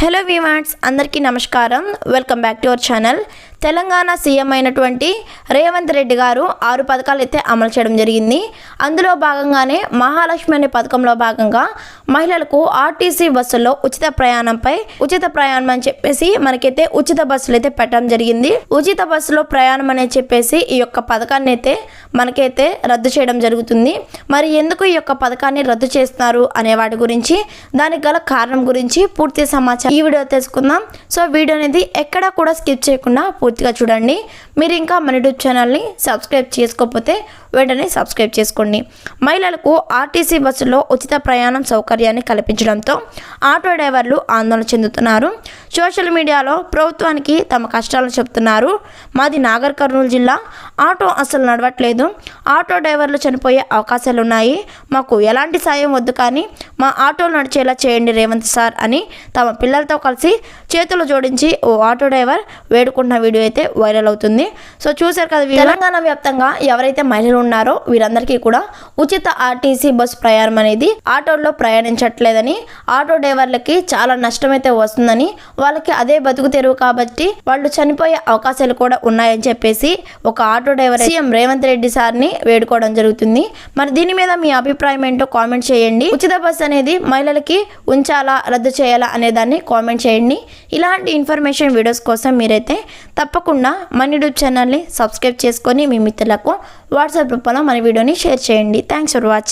Hello వీమాట్స్ అందరికీ నమస్కారం. Welcome back to our channel Telangana CM అయినటువంటి రేవంత్ రెడ్డి గారు ఆరు పథకాలు అయితే అమలు చేయడం జరిగింది. అందులో భాగంగానే మహాలక్ష్మి అనే పథకంలో భాగంగా మహిళలకు ఆర్టీసీ బస్సుల్లో ఉచిత ప్రయాణంపై ఉచిత ప్రయాణం అని చెప్పేసి మనకైతే ఉచిత బస్సులు అయితే పెట్టడం జరిగింది. ఉచిత బస్సులో ప్రయాణం అనేది చెప్పేసి ఈ యొక్క పథకాన్ని అయితే మనకైతే రద్దు చేయడం జరుగుతుంది. మరి ఎందుకు ఈ యొక్క పథకాన్ని రద్దు చేస్తున్నారు అనే వాటి గురించి దానికి గల కారణం గురించి పూర్తి సమాచారం ఈ వీడియో తెలుసుకుందాం. సో వీడియో అనేది ఎక్కడా కూడా స్కిప్ చేయకుండా పూర్తిగా చూడండి. మీరు ఇంకా మన యూట్యూబ్ ఛానల్ని సబ్స్క్రైబ్ చేసుకోకపోతే వెంటనే సబ్స్క్రైబ్ చేసుకోండి. మహిళలకు ఆర్టీసీ బస్సులో ఉచిత ప్రయాణం సౌకర్యాన్ని కల్పించడంతో ఆటో డ్రైవర్లు ఆందోళన చెందుతున్నారు. సోషల్ మీడియాలో ప్రభుత్వానికి తమ కష్టాలను చెప్తున్నారు మాది నాగర్ కర్నూలు జిల్లా. ఆటో అసలు నడవట్లేదు. ఆటో డ్రైవర్లు చనిపోయే అవకాశాలు ఉన్నాయి మాకు ఎలాంటి సాయం వద్దు కానీ మా ఆటోలు నడిచేలా చేయండి రేవంత్ సార్ అని తమ పిల్లలతో కలిసి చేతులు జోడించి ఓ ఆటో డ్రైవర్ వేడుకుంటున్న వీడియో అయితే వైరల్ అవుతుంది. సో చూశారు కదా తెలంగాణ వ్యాప్తంగా ఎవరైతే మహిళలు ఉన్నారో వీరందరికీ కూడా ఉచిత ఆర్టీసీ బస్సు ప్రయాణం అనేది ఆటోల్లో ప్రయాణించట్లేదని ఆటో డ్రైవర్లకి చాలా నష్టం అయితే వస్తుందని వాళ్ళకి అదే బతుకు తెరువు కాబట్టి వాళ్ళు చనిపోయే అవకాశాలు కూడా ఉన్నాయని చెప్పేసి ఒక auto driver CM Revanth Reddy సార్ని వేడుకోవడం జరుగుతుంది. మరి దీని మీద మీ అభిప్రాయం ఏంటో కామెంట్ చేయండి. ఉచిత బస్సు అనేది మహిళలకి ఉంచాలా రద్దు చేయాలా అనే దాన్ని కామెంట్ చేయండి. ఇలాంటి ఇన్ఫర్మేషన్ వీడియోస్ కోసం మీరైతే తప్పకుండా మన యూట్యూబ్ ఛానల్ని సబ్స్క్రైబ్ చేసుకొని మీ మిత్రులకు వాట్సాప్ రూపంలో మన వీడియోని షేర్ చేయండి. Thanks for watching